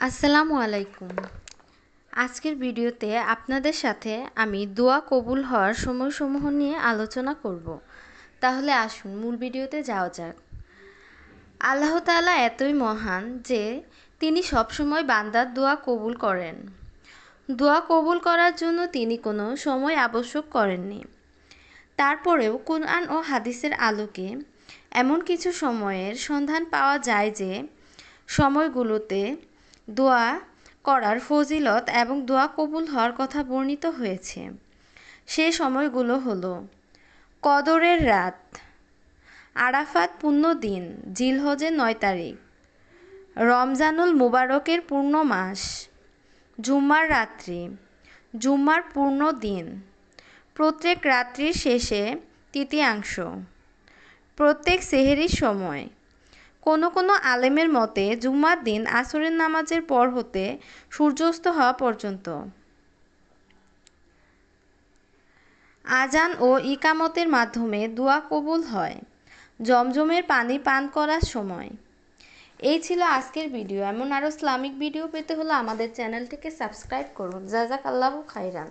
আসসালামু আলাইকুম। আজকের ভিডিওতে আপনাদের সাথে আমি দোয়া কবুল হওয়ার সময়সমূহ নিয়ে আলোচনা করব। তাহলে আসুন মূল ভিডিওতে যাওয়া যাক। আল্লাহ তাআলা এতই মহান যে তিনি সবসময় বান্দার দোয়া কবুল করেন। দোয়া কবুল করার জন্য তিনি কোনো সময় আবশ্যক করেননি। তারপরেও কোরআন ও হাদিসের আলোকে এমন কিছু সময়ের সন্ধান পাওয়া যায় যে, সময়গুলোতে দোয়া করার ফজিলত এবং দোয়া কবুল হওয়ার কথা বর্ণিত হয়েছে। সে সময়গুলো হলো, কদরের রাত, আরাফাত পূর্ণ দিন, জিলহজের নয় তারিখ, রমজানুল মুবারকের পূর্ণ মাস, জুম্মার রাত্রি, জুম্মার পূর্ণ দিন, প্রত্যেক রাত্রির শেষে তৃতীয়াংশ, প্রত্যেক সেহেরির সময় কোনো কোনো আলেমের মতে জুম্মার দিন আসরের নামাজের পর হতে সূর্যাস্ত হওয়া পর্যন্ত। আজান ও ইকামতের মাধ্যমে দোয়া কবুল হয়। জমজমের পানি পান করার সময়। এই ছিল আজকের ভিডিও। এমন আরও ইসলামিক ভিডিও পেতে হলে আমাদের চ্যানেলটিকে সাবস্ক্রাইব করুন। জাজাক আল্লাহ খাইরান